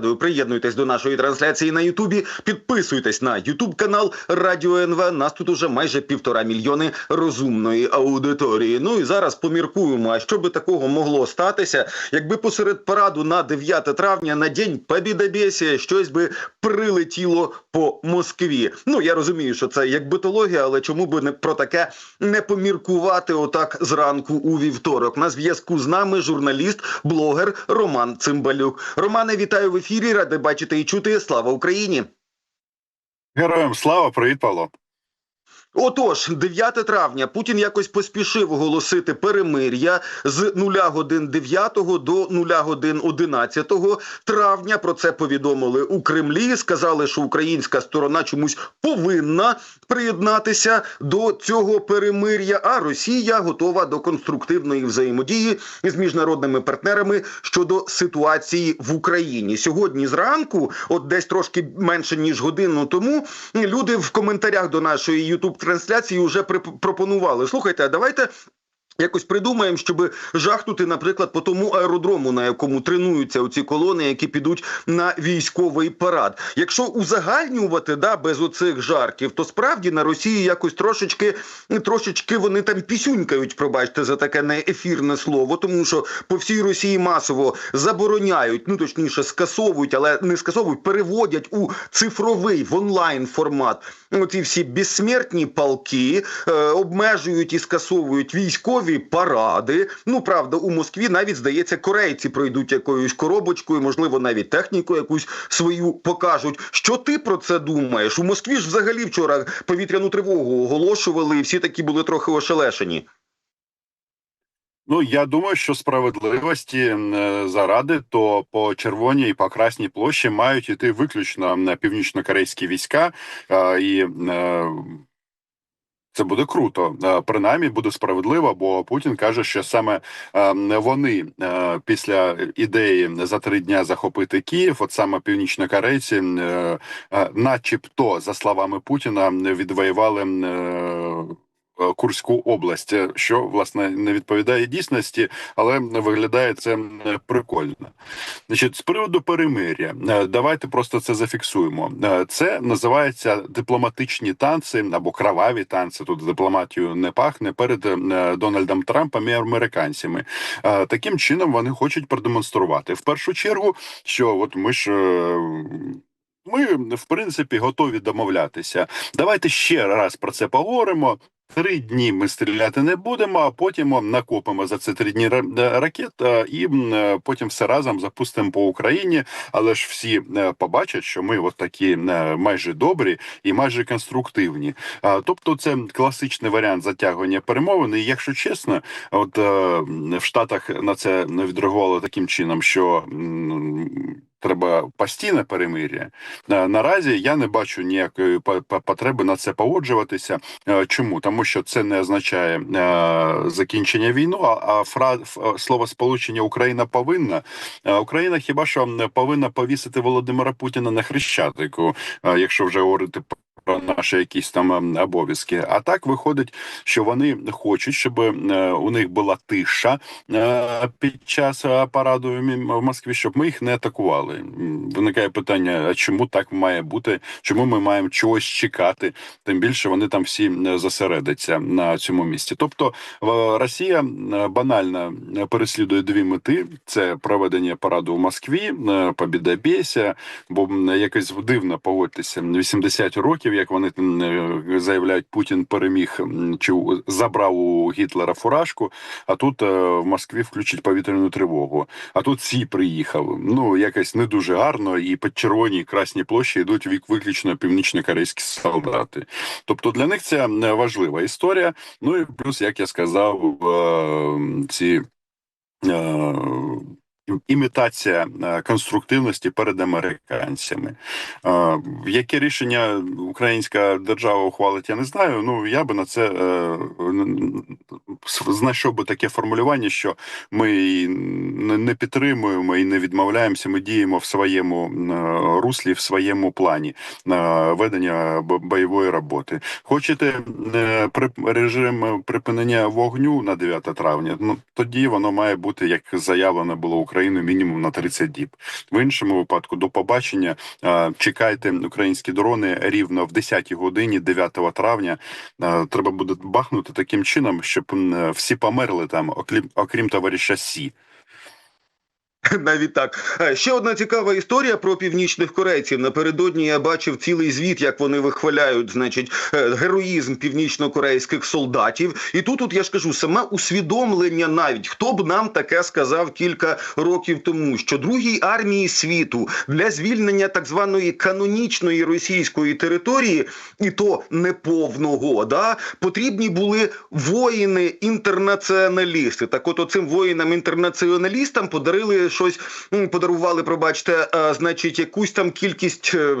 Приєднуйтесь до нашої трансляції на Ютубі, підписуйтесь на Ютуб канал Радіо НВ. Нас тут уже майже півтора мільйони розумної аудиторії. Ну і зараз поміркуємо, а що би такого могло статися, якби посеред параду на 9 травня на день Побідобєсія щось би прилетіло по Москві. Ну я розумію, що це як битологія, але чому би не про таке не поміркувати отак зранку у вівторок? На зв'язку з нами журналіст, блогер Роман Цимбалюк. Романе, вітаю в ефірі. Ради бачити і чути. Слава Україні! Героям слава, привіт, Павло. Отож, 9 травня Путін якось поспішив оголосити перемир'я з 0 годин 9 до 0 годин 11 травня. Про це повідомили у Кремлі. Сказали, що українська сторона чомусь повинна приєднатися до цього перемир'я. А Росія готова до конструктивної взаємодії з міжнародними партнерами щодо ситуації в Україні. Сьогодні зранку, от десь трошки менше ніж годину тому, люди в коментарях до нашої Ютуб трансляції вже пропонували. Слухайте, а давайте. Якось придумаємо, щоб жахнути, наприклад, по тому аеродрому, на якому тренуються оці колони, які підуть на військовий парад. Якщо узагальнювати да без оцих жарків, то справді на Росії якось трошечки трошечки вони там пісюнькають, пробачте за таке неефірне слово, тому що по всій Росії масово забороняють, ну точніше, скасовують, але не скасовують, переводять у цифровий в онлайн формат. Оці всі безсмертні палки е, обмежують і скасовують військові паради. Ну правда, у Москві навіть здається, корейці пройдуть якоюсь коробочкою, можливо, навіть техніку якусь свою покажуть. Що ти про це думаєш? У Москві ж взагалі вчора повітряну тривогу оголошували, і всі такі були трохи ошелешені. Ну я думаю, що справедливості е, заради, то по червоній і по красній площі мають іти виключно північно-корейські війська, і е, це буде круто. Е, Принаймні буде справедливо, бо Путін каже, що саме е, вони е, після ідеї за три дня захопити Київ, от саме північнокорейці, начебто, за словами Путіна, відвоювали. Е, Курську область, е, що власне не відповідає дійсності, але виглядає це прикольно. Значить, з приводу перемир'я, е, давайте просто це зафіксуємо. Це називається дипломатичні танці або кроваві танці. Тут дипломатію не пахне перед Дональдом Трампом і американцями. Таким чином вони хочуть продемонструвати в першу чергу, що от ми ж. Ми в принципі готові домовлятися. Давайте ще раз про це поговоримо. Три дні ми стріляти не будемо, а потім накопимо за це три дні е, ракет, е, і е, потім все разом запустимо по Україні. Але ж всі побачать, що ми от такі майже добрі і майже конструктивні. Тобто, це класичний варіант затягування перемовин. І якщо чесно, от в Штатах на це відреагували таким чином, що треба постійне перемир'я. Е, Наразі я не бачу ніякої по- по- потреби на це погоджуватися. Е, Чому? Тому що це не означає е, закінчення війни, а, фра... слово сполучення Україна повинна. Україна хіба що не повинна повісити Володимира Путіна на хрещатику, якщо вже говорити про наші якісь там ем, обов'язки. А так виходить, що вони хочуть, щоб е, у них була тиша е, під час е, параду в Москві, щоб ми їх не атакували. Виникає питання: а чому так має бути? Чому ми маємо чогось чекати? Тим більше вони там всі зосередяться на цьому місці. Тобто Росія банально переслідує дві мети: це проведення параду в Москві, побідобєся, бо якось дивно погодьтеся 80 років, як вони е, заявляють, Путін переміг чи забрав у Гітлера фуражку. А тут е, в Москві включить повітряну тривогу. А тут всі приїхав. Ну якось не дуже гарно, і під червоній красній площі йдуть вік виключно північно-корейські солдати. Тобто для них це е, важлива історія. Ну і плюс, як я сказав, е, ці. Імітація е, конструктивності перед американцями. Е, Яке рішення українська держава ухвалить, я не знаю. Ну я би на це е, знайшов би таке формулювання, що ми не підтримуємо і не відмовляємося. Ми діємо в своєму руслі, в своєму плані ведення бойової роботи. Хочете режим припинення вогню на 9 травня? Ну тоді воно має бути як заявлено було Україною Україну мінімум на 30 діб. В іншому випадку до побачення чекайте українські дрони рівно в 10 годині, 9 травня. Треба буде бахнути таким чином, щоб всі померли там, окрім окрім товариша Сі. Навіть так. Е, Ще одна цікава історія про північних корейців. Напередодні я бачив цілий звіт, як вони вихваляють, значить, е, героїзм північно-корейських солдатів. І тут, от я ж кажу, саме усвідомлення навіть хто б нам таке сказав кілька років тому, що другій армії світу для звільнення так званої канонічної російської території, і то неповного, да, потрібні були воїни-інтернаціоналісти. Так, от оцим воїнам-інтернаціоналістам подарили щось, подарували, пробачте, е, значить, якусь там кількість е,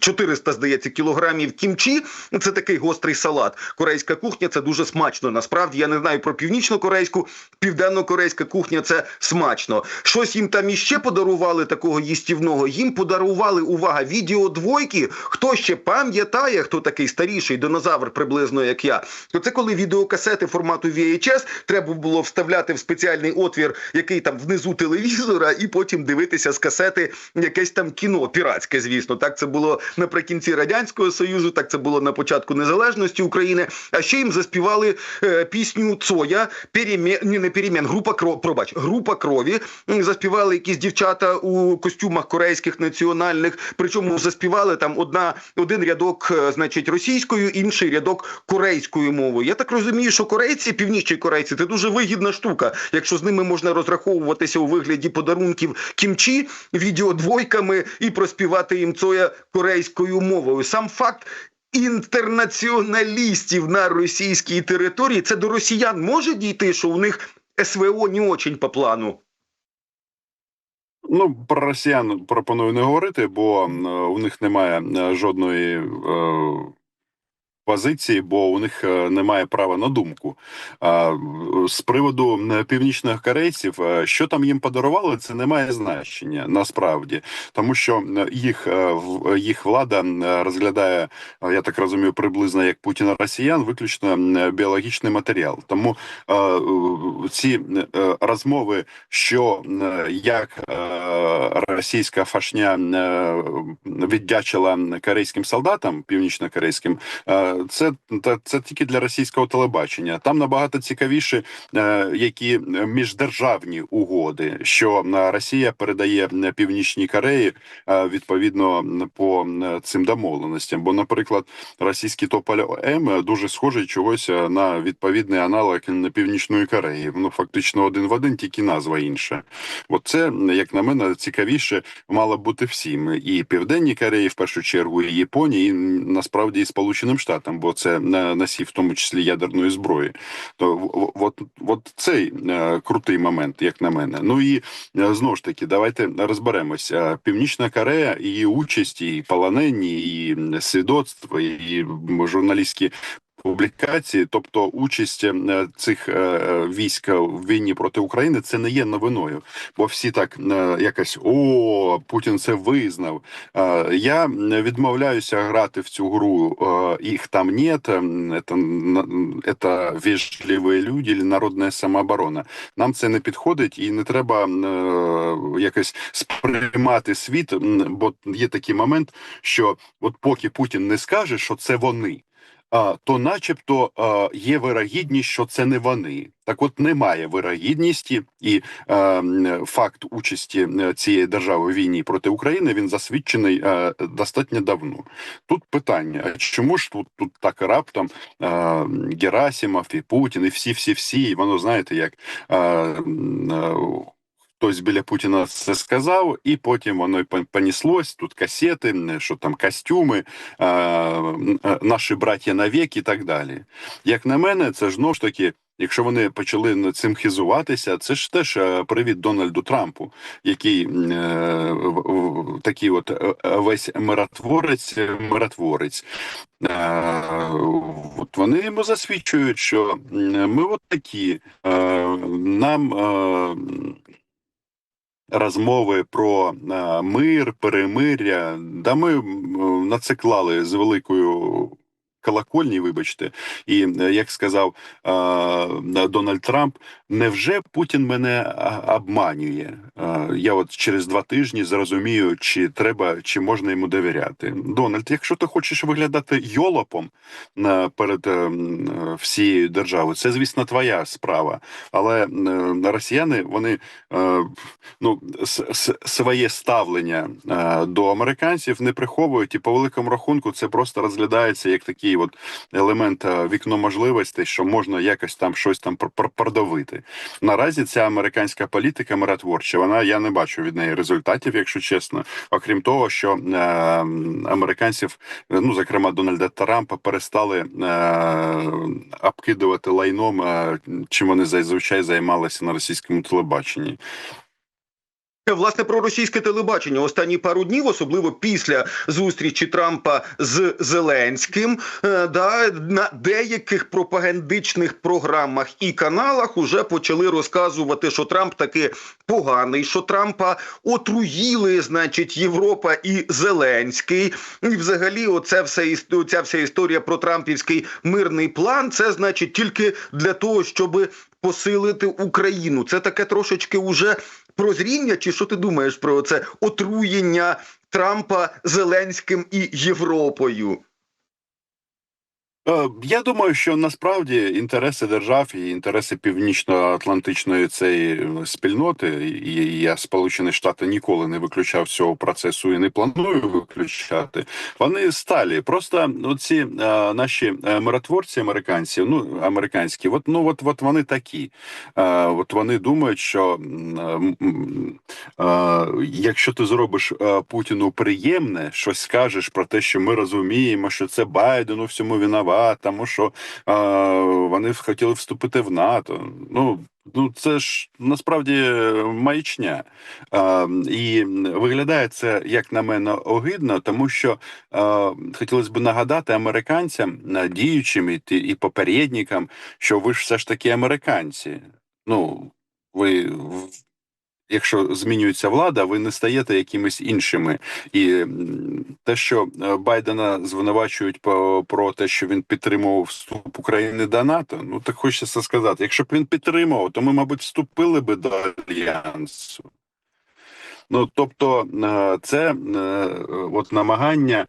400, здається, кілограмів кімчі. Це такий гострий салат. Корейська кухня це дуже смачно. Насправді я не знаю про північно-корейську, південно-корейська кухня це смачно. Щось їм там іще подарували такого їстівного. Їм подарували увага відеодвойки. Хто ще пам'ятає, хто такий старіший динозавр, приблизно як я, то це коли відеокасети формату VHS треба було вставляти в спеціальний отвір, який там внизу телевізора, і потім дивитися з касети якесь там кіно піратське, звісно. Так це було наприкінці радянського союзу, так це було на початку незалежності України. А ще їм заспівали е, пісню Цоя перемін, ні, не перемін, група кров, пробач, група крові. Заспівали якісь дівчата у костюмах корейських національних. Причому заспівали там одна один рядок, е, значить, російською, інший рядок корейською мовою. Я так розумію, що корейці, північні корейці, це дуже вигідна штука, якщо з ними можна розраховуватися у вигляді подарунків кімчі, відеодвойками і проспівати їм Цоя корейською мовою. Сам факт. Інтернаціоналістів на російській території це до росіян може дійти, що у них СВО не очень по плану. Ну, про росіян пропоную не говорити, бо е, у них немає е, жодної е, позиції, бо у них е, немає права на думку. З приводу е, північних корейців, е, що там їм подарували, це не має значення насправді, тому що їх їх влада розглядає, я так розумію, приблизно як Путіна росіян, виключно біологічний матеріал. Тому ці розмови, що як російська фашня віддячила корейським солдатам, північно-корейським, це, це тільки для російського телебачення. Там набагато цікавіше, е, які міждержавні угоди, що е, Росія передає е, Північній Кореї е, відповідно по е, цим домовленостям. Бо, наприклад, російський тополь М дуже схожий чогось е, на відповідний аналог на Північної Кореї. Воно фактично один в один, тільки назва інша. От це, як на мене, цікавіше мало бути всім і Південній Кореї, в першу чергу, і Японії, і насправді і Сполученим Штатам, бо це на носів, в тому числі ядерної зброї. То от, от цей е, крутий момент, як на мене. Ну і е, знову ж таки, давайте розберемося. Північна Корея, її участь, і полонені, і свідоцтво, і журналістські. Публікації, тобто участь е, цих е, військ в війні проти України, це не є новиною, бо всі так е, якось о, Путін це визнав. Е, Я відмовляюся грати в цю гру. е, Їх там нет, це, це вежливі люди, народна самооборона. Нам це не підходить, і не треба е, якось сприймати світ. Бо є такий момент, що от поки Путін не скаже, що це вони. То, начебто, є вирогідність, що це не вони. Так, от немає вирогідності, і е, факт участі е, цієї держави в війні проти України він засвідчений е, достатньо давно. Тут питання: чому ж тут, тут так раптом е, Герасимов і Путін, і всі, всі, всі, воно знаєте, як. Хтось біля Путіна це сказав, і потім воно й пон- понеслось. Тут касети, що там костюми, наші браття навік і так далі. Як на мене, це ж знову ж таки, якщо вони почали над цим хизуватися, це ж теж привіт Дональду Трампу, який е, такий от е, е, весь миротворець, миротворець. Е, От вони йому засвідчують, що ми от такі, е, нам. е, розмови про е, мир, перемиря. Да ми м, нациклали з великою колокольні, вибачте, і е, як сказав Дональд Трамп, невже Путін мене обманює? Я от через два тижні зрозумію, чи треба, чи можна йому довіряти. Дональд, якщо ти хочеш виглядати йолопом е, перед е, всією державою, це звісно твоя справа. Але росіяни вони ну своє ставлення до американців не приховують, і по великому рахунку це просто розглядається як такий от елемент вікно можливостей, що можна якось там щось там пр- пр- продавити. Наразі ця американська політика миротворча, вона я не бачу від неї результатів, якщо чесно. Окрім того, що е, американців, ну зокрема Дональда Трампа, перестали е, обкидувати лайном, е, чим вони зазвичай займалися на російському телебаченні. Власне, про російське телебачення останні пару днів, особливо після зустрічі Трампа з Зеленським, е, да, на деяких пропагандичних програмах і каналах уже почали розказувати, що Трамп таки поганий, що Трампа отруїли, значить, Європа і Зеленський. І взагалі, оце все ця вся історія про Трампівський мирний план. Це значить тільки для того, щоб посилити Україну. Це таке трошечки уже прозріння, чи що ти думаєш про це отруєння Трампа Зеленським і Європою? Е, Я думаю, що насправді інтереси держав і інтереси північно-атлантичної цієї спільноти, і я Сполучені Штати ніколи не виключав цього процесу і не планую виключати. Вони сталі. Просто оці е, наші е, миротворці, американці, ну американські, от ну от, от вони такі. Е, от вони думають, що е, якщо ти зробиш е, Путіну приємне, щось скажеш про те, що ми розуміємо, що це Байден у всьому тому що е, вони хотіли вступити в НАТО. Ну ну це ж насправді маячня. Е, і виглядає це, як на мене, огидно, тому що е, хотілося б нагадати американцям, діючим і, і попередникам, що ви ж все ж таки американці. Ну, ви якщо змінюється влада, ви не стаєте якимись іншими. І те, що е, Байдена звинувачують по про те, що він підтримував вступ України до НАТО, ну так хочеться сказати, якщо б він підтримував, то ми, мабуть, вступили би до альянсу. Ну тобто, е, це е, от намагання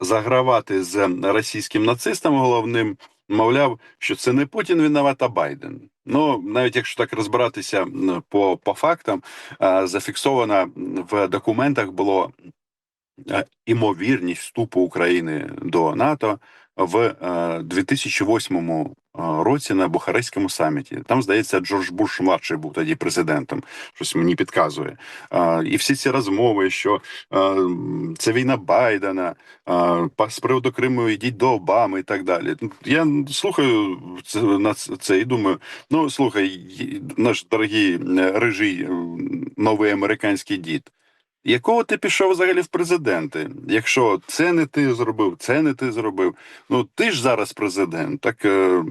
загравати з російським нацистом головним, мовляв, що це не Путін винуват, а Байден. Ну навіть якщо так розбиратися по, по фактам, зафіксовано в документах було е, імовірність вступу України до НАТО в е, 2008 е, році на Бухарестському саміті. Там, здається, Джордж Буш младший був тоді президентом. Щось мені підказує. Е, І всі ці розмови, що е, це війна Байдена, е, з приводу Криму йдіть до Обами і так далі. Я слухаю це на це і думаю: ну слухай, наш дорогий е, рижий е, новий американський дід. Якого ти пішов взагалі в президенти? Якщо це не ти зробив, це не ти зробив. Ну ти ж зараз президент. Так е,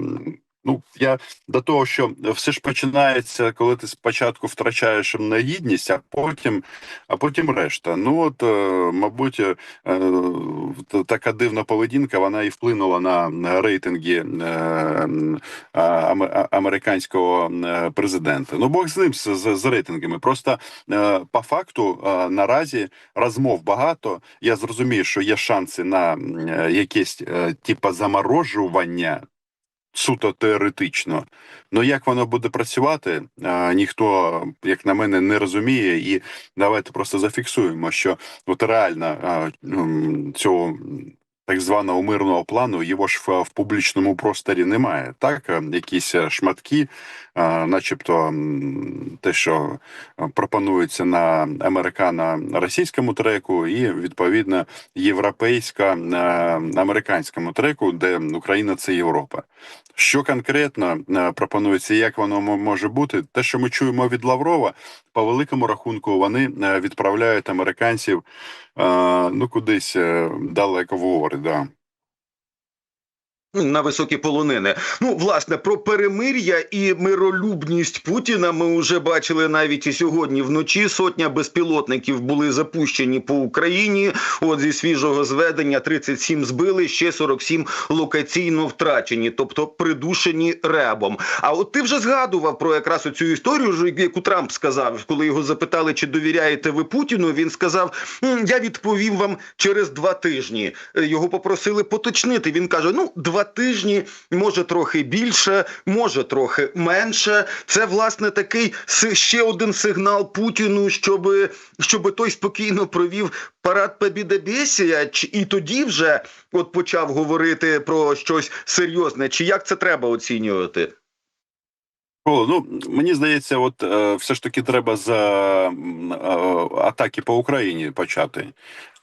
ну я до того, що все ж починається, коли ти спочатку втрачаєш на гідність, а потім, а потім решта. Ну от, е, мабуть, е, така дивна поведінка, вона і вплинула на рейтинги е, американського е, президента. Ну Бог з ним з, з, рейтингами. Просто е, по факту е, наразі розмов багато. Я зрозумію, що є шанси на е, якесь е, типа заморожування. Суто теоретично, ну як воно буде працювати, ніхто, як на мене, не розуміє. І давайте просто зафіксуємо, що от реально цього так званого мирного плану його ж в, в публічному просторі немає. Так, Е, якісь е, шматки, е, начебто те, що пропонується на американо-російському треку, і відповідно європейсько-американському треку, де Україна це Європа. Що конкретно пропонується, як воно може бути? Те, що ми чуємо від Лаврова, по великому рахунку, вони відправляють американців ну кудись далеко в гори. Да. На високі полонини. Ну, власне, про перемир'я і миролюбність Путіна ми вже бачили навіть і сьогодні вночі. Сотня безпілотників були запущені по Україні. От зі свіжого зведення 37 збили, ще 47 локаційно втрачені, тобто придушені ребом. А от ти вже згадував про якраз оцю історію, яку Трамп сказав, коли його запитали, чи довіряєте ви Путіну. Він сказав: Я відповім вам через два тижні. Е, Його попросили поточнити. Він каже: Ну, два тижні, може трохи більше, може трохи менше. Це власне такий ще один сигнал Путіну, щоб, щоб той спокійно провів парад Побідобєсія, і тоді вже от почав говорити про щось серйозне. Чи як це треба оцінювати? О, ну мені здається, от е, все ж таки треба з е, е, атаки по Україні почати.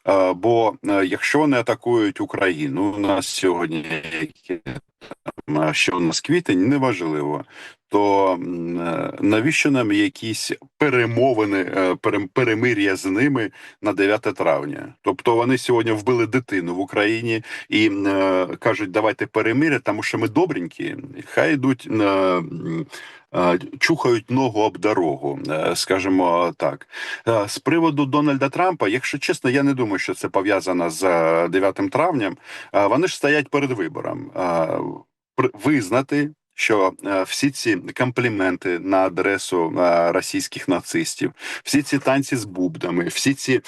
Е, бо е, якщо вони атакують Україну, у нас сьогодні а що у нас квітень, неважливо. То е, навіщо нам якісь перемовини, е, перемир'я з ними на 9 травня? Тобто вони сьогодні вбили дитину в Україні і е, кажуть, давайте перемир'я, тому що ми добренькі. Хай йдуть е, Чухають ногу об дорогу, е, скажімо так. Е, З приводу Дональда Трампа, якщо чесно, я не думаю, що це пов'язано з е, 9 травням. Е, Вони ж стоять перед вибором. Е, Визнати, що е, всі ці компліменти на адресу е, російських нацистів, всі ці танці з бубдами, всі ці е,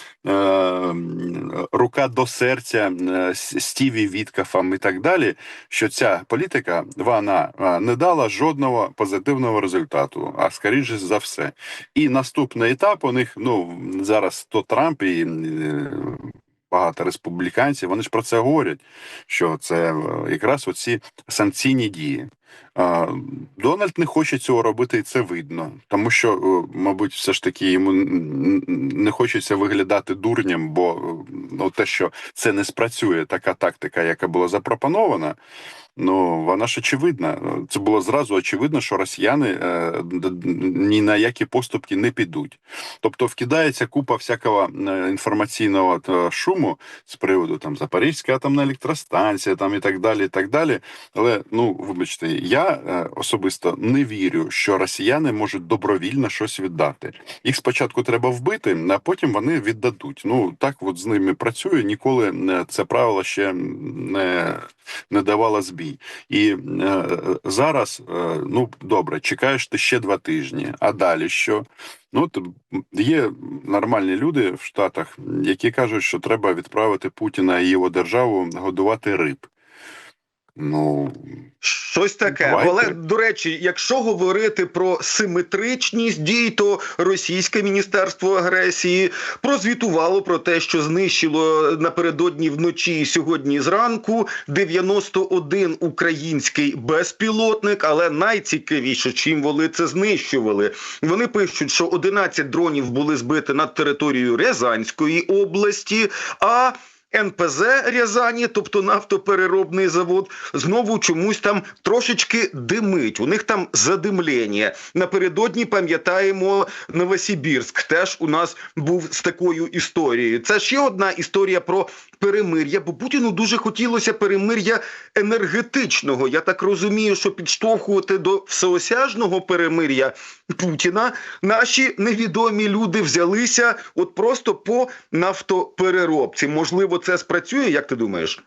рука до серця е, Стіві Віткафом і так далі, що ця політика вона не дала жодного позитивного результату, а скоріше за все. І наступний етап у них ну зараз то Трамп і багато республіканців. Вони ж про це говорять. Що це е, якраз оці санкційні дії. Дональд не хоче цього робити, і це видно, тому що, е, мабуть, все ж таки йому не хочеться виглядати дурням, бо е, ну, те, що це не спрацює, така тактика, яка була запропонована. Ну, вона ж очевидна. Це було зразу очевидно, що росіяни е, ні на які поступки не підуть. Тобто вкидається купа всякого е, інформаційного е, шуму з приводу там Запорізька атомна електростанція, там і так далі. і так далі. Але ну вибачте, я особисто не вірю, що росіяни можуть добровільно щось віддати. Їх спочатку треба вбити, а потім вони віддадуть. Ну так от з ними працює. Ніколи це правило ще не, не давало збій. І е, зараз, е, ну добре, чекаєш ти ще два тижні. А далі що? Ну є нормальні люди в Штатах, які кажуть, що треба відправити Путіна і його державу годувати риб. Ну Щось таке. Давайте. Але до речі, якщо говорити про симетричність дій, то російське міністерство агресії прозвітувало про те, що знищило напередодні вночі і сьогодні зранку 91 український безпілотник. Але найцікавіше, чим вони це знищували. Вони пишуть, що 11 дронів були збиті над територією Рязанської області. а НПЗ Рязані, тобто нафтопереробний завод, знову чомусь там трошечки димить. У них там задимлення. Напередодні пам'ятаємо Новосибірськ. Теж у нас був з такою історією. Це ще одна історія про перемир'я, бо Путіну дуже хотілося перемир'я енергетичного. Я так розумію, що підштовхувати до всеосяжного перемир'я Путіна наші невідомі люди взялися от просто по нафтопереробці. Можливо, це спрацює, як ти думаєш?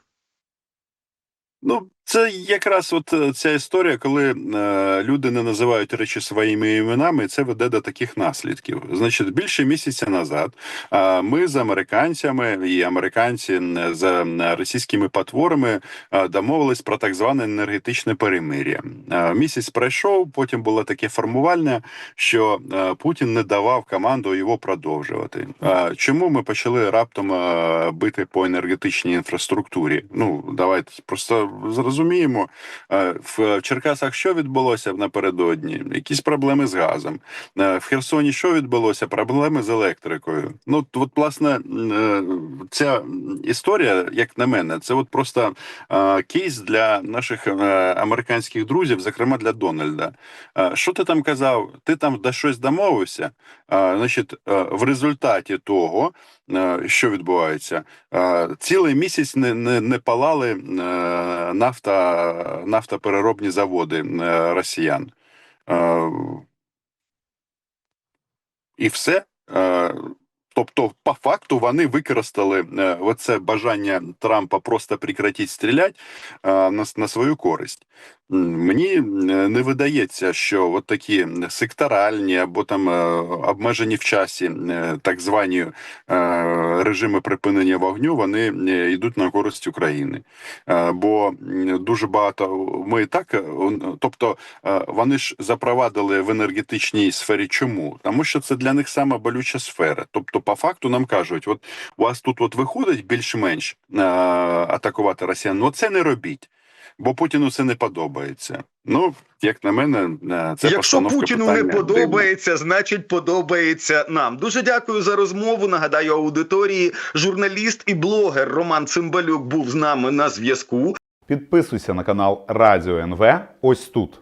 Ну, це якраз от е, ця історія, коли е, люди не називають речі своїми іменами, і це веде до таких наслідків. Значить, більше місяця назад е, ми з американцями і американці з російськими потворами е, домовились про так зване енергетичне перемир'я. Е, місяць пройшов, потім було таке формувальне, що е, Путін не давав команду його продовжувати. Е, чому ми почали раптом е, бити по енергетичній інфраструктурі? Ну давайте просто зрозуміємо. Е, В Черкасах що відбулося напередодні? Якісь проблеми з газом. Е, В Херсоні що відбулося? Проблеми з електрикою. Ну от власне е, ця історія, як на мене, це от просто кейс для наших американських друзів, зокрема для Дональда. Що ти там казав? Ти там до щось домовився? Значить, в результаті того, що відбувається, цілий місяць не, не, не палали нафта нафта, нафтопереробні заводи е, росіян. Е, І все. Е, Тобто, по факту, вони використали оце бажання Трампа просто прекратити стріляти на свою користь. Мені е, не видається, що от такі секторальні або там е, обмежені в часі е, так звані режими припинення вогню, вони йдуть на користь України. Бо дуже багато ми так, тобто вони ж запровадили в енергетичній сфері. Чому? Тому що це для них сама болюча сфера. Тобто, по факту нам кажуть, от у вас тут от виходить більш-менш атакувати росіян, ну це не робіть. Бо Путіну це не подобається. Ну, як на мене, е, це Якщо Путіну питання не подобається, значить подобається нам. Дуже дякую за розмову. Нагадаю аудиторії. Журналіст і блогер Роман Цимбалюк був з нами на зв'язку. Підписуйся на канал Радіо НВ ось тут.